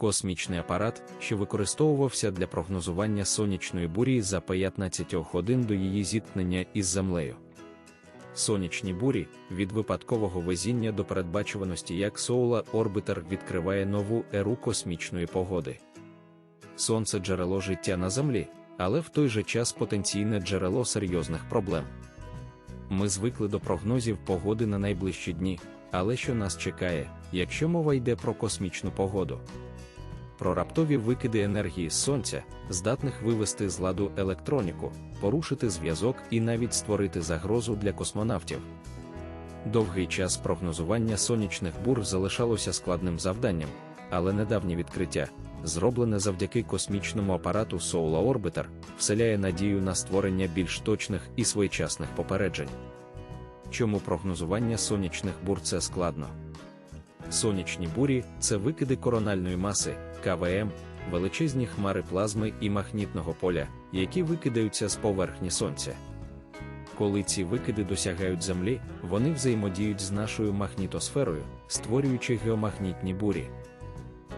космічний апарат, що використовувався для прогнозування сонячної бурі за 15 годин до її зіткнення із землею. Сонячні бурі від випадкового везіння до передбачуваності як Solar Orbiter відкриває нову еру космічної погоди. Сонце джерело життя на землі, але в той же час потенційне джерело серйозних проблем. Ми звикли до прогнозів погоди на найближчі дні, але що нас чекає, якщо мова йде про космічну погоду? Про раптові викиди енергії з сонця, здатних вивести з ладу електроніку, порушити зв'язок і навіть створити загрозу для космонавтів. Довгий час прогнозування сонячних бур залишалося складним завданням, але недавнє відкриття, зроблене завдяки космічному апарату Solar Orbiter, вселяє надію на створення більш точних і своєчасних попереджень. Чому прогнозування сонячних бур це складно? Сонячні бурі це викиди корональної маси, КВМ, величезні хмари плазми і магнітного поля, які викидаються з поверхні сонця. Коли ці викиди досягають Землі, вони взаємодіють з нашою магнітосферою, створюючи геомагнітні бурі.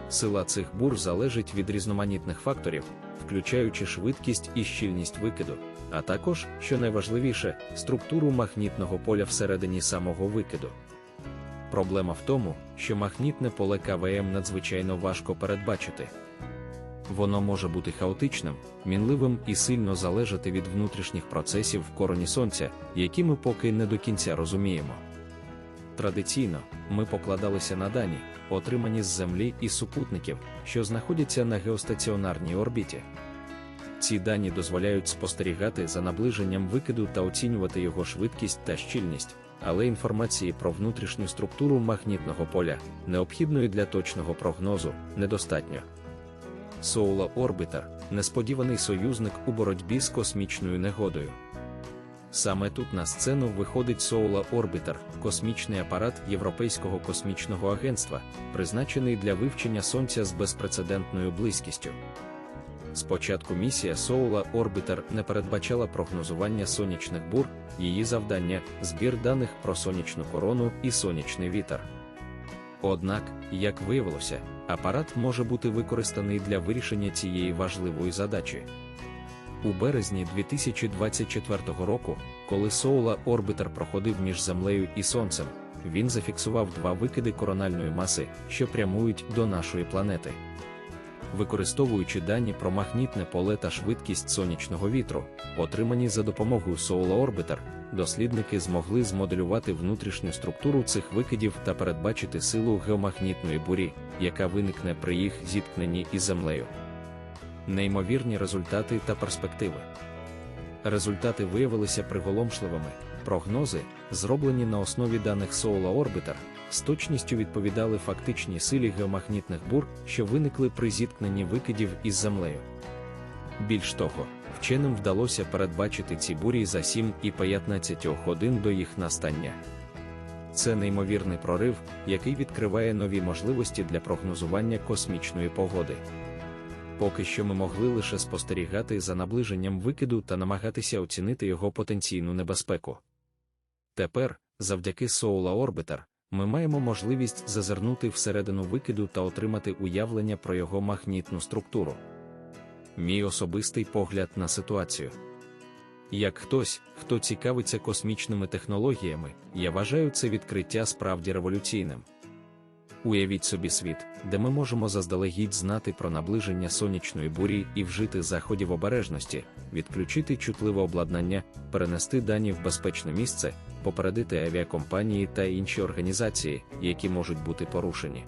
Сила цих бур залежить від різноманітних факторів, включаючи швидкість і щільність викиду, а також, що найважливіше, структуру магнітного поля всередині самого викиду. Проблема в тому, що магнітне поле КВМ надзвичайно важко передбачити. Воно може бути хаотичним, мінливим і сильно залежати від внутрішніх процесів в короні сонця, які ми поки не до кінця розуміємо. Традиційно ми покладалися на дані, отримані з Землі і супутників, що знаходяться на геостаціонарній орбіті. Ці дані дозволяють спостерігати за наближенням викиду та оцінювати його швидкість та щільність, але інформації про внутрішню структуру магнітного поля, необхідної для точного прогнозу, недостатньо. Solar Orbiter – несподіваний союзник у боротьбі з космічною негодою. Саме тут на сцену виходить Solar Orbiter – космічний апарат Європейського космічного агентства, призначений для вивчення Сонця з безпрецедентною близькістю. Спочатку місія Solar Orbiter не передбачала прогнозування сонячних бур, її завдання збір даних про сонячну корону і сонячний вітер. Однак, як виявилося, апарат може бути використаний для вирішення цієї важливої задачі. У березні 2024 року, коли Solar Orbiter проходив між Землею і Сонцем, він зафіксував два викиди корональної маси, що прямують до нашої планети. Використовуючи дані про магнітне поле та швидкість сонячного вітру, отримані за допомогою Solar Orbiter, дослідники змогли змоделювати внутрішню структуру цих викидів та передбачити силу геомагнітної бурі, яка виникне при їх зіткненні із землею. Неймовірні результати та перспективи. Результати виявилися приголомшливими. Прогнози, зроблені на основі даних Solar Orbiter, з точністю відповідали фактичній силі геомагнітних бур, що виникли при зіткненні викидів із землею. Більш того, вченим вдалося передбачити ці бурі за 7 і 15 годин до їх настання. Це неймовірний прорив, який відкриває нові можливості для прогнозування космічної погоди. Поки що ми могли лише спостерігати за наближенням викиду та намагатися оцінити його потенційну небезпеку. Тепер, завдяки соула Orbiter, ми маємо можливість зазирнути всередину викиду та отримати уявлення про його магнітну структуру. Мій особистий погляд на ситуацію. Як хтось, хто цікавиться космічними технологіями, я вважаю це відкриття справді революційним. Уявіть собі світ, де ми можемо заздалегідь знати про наближення сонячної бурі і вжити заходів обережності, відключити чутливе обладнання, перенести дані в безпечне місце, попередити авіакомпанії та інші організації, які можуть бути порушені.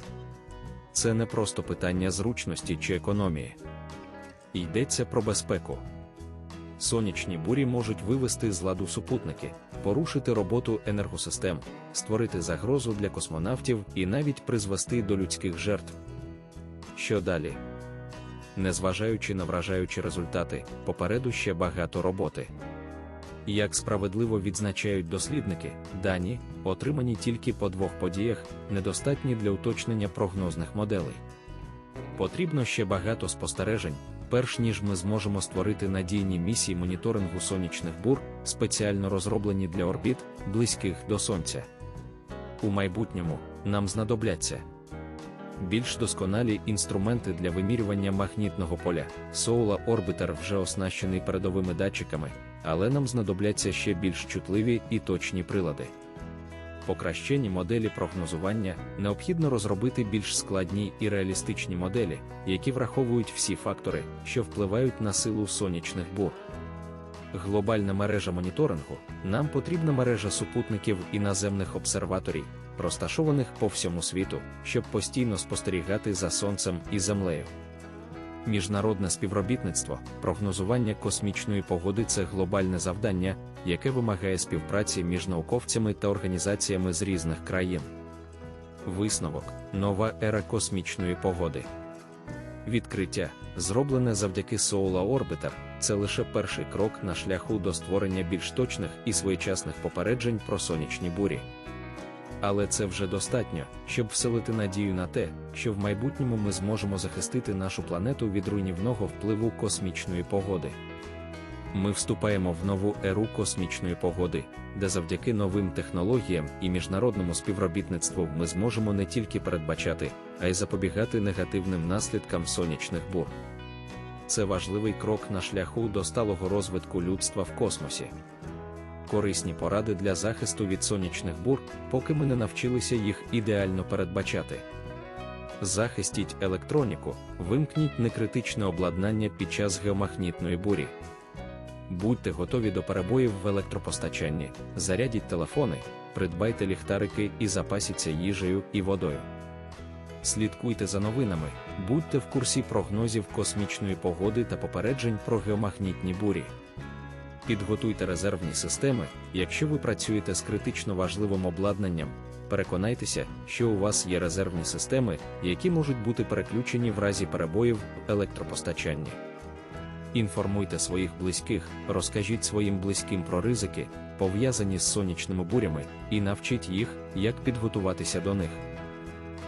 Це не просто питання зручності чи економії. Йдеться про безпеку. Сонячні бурі можуть вивести з ладу супутники, порушити роботу енергосистем, створити загрозу для космонавтів і навіть призвести до людських жертв. Що далі? Незважаючи на вражаючі результати, попереду ще багато роботи. Як справедливо відзначають дослідники, дані, отримані тільки по двох подіях, недостатні для уточнення прогнозних моделей. Потрібно ще багато спостережень, перш ніж ми зможемо створити надійні місії моніторингу сонячних бур, спеціально розроблені для орбіт, близьких до Сонця. У майбутньому нам знадобляться більш досконалі інструменти для вимірювання магнітного поля. Solar Orbiter вже оснащений передовими датчиками, але нам знадобляться ще більш чутливі і точні прилади. Покращені моделі прогнозування необхідно розробити більш складні і реалістичні моделі, які враховують всі фактори, що впливають на силу сонячних бур. Глобальна мережа моніторингу нам потрібна мережа супутників і наземних обсерваторій, розташованих по всьому світу, щоб постійно спостерігати за сонцем і землею. Міжнародне співробітництво, прогнозування космічної погоди це глобальне завдання, яке вимагає співпраці між науковцями та організаціями з різних країн. Висновок нова ера космічної погоди. Відкриття, зроблене завдяки Solar Orbiter, це лише перший крок на шляху до створення більш точних і своєчасних попереджень про сонячні бурі. Але це вже достатньо, щоб вселити надію на те, що в майбутньому ми зможемо захистити нашу планету від руйнівного впливу космічної погоди. Ми вступаємо в нову еру космічної погоди, де завдяки новим технологіям і міжнародному співробітництву ми зможемо не тільки передбачати, а й запобігати негативним наслідкам сонячних бур. Це важливий крок на шляху до сталого розвитку людства в космосі. Корисні поради для захисту від сонячних бур, поки ми не навчилися їх ідеально передбачати. Захистіть електроніку, вимкніть некритичне обладнання під час геомагнітної бурі. Будьте готові до перебоїв в електропостачанні, зарядіть телефони, придбайте ліхтарики і запасіться їжею і водою. Слідкуйте за новинами, будьте в курсі прогнозів космічної погоди та попереджень про геомагнітні бурі. Підготуйте резервні системи, якщо ви працюєте з критично важливим обладнанням. Переконайтеся, що у вас є резервні системи, які можуть бути переключені в разі перебоїв в електропостачанні. Інформуйте своїх близьких, розкажіть своїм близьким про ризики, пов'язані з сонячними бурями, і навчіть їх, як підготуватися до них.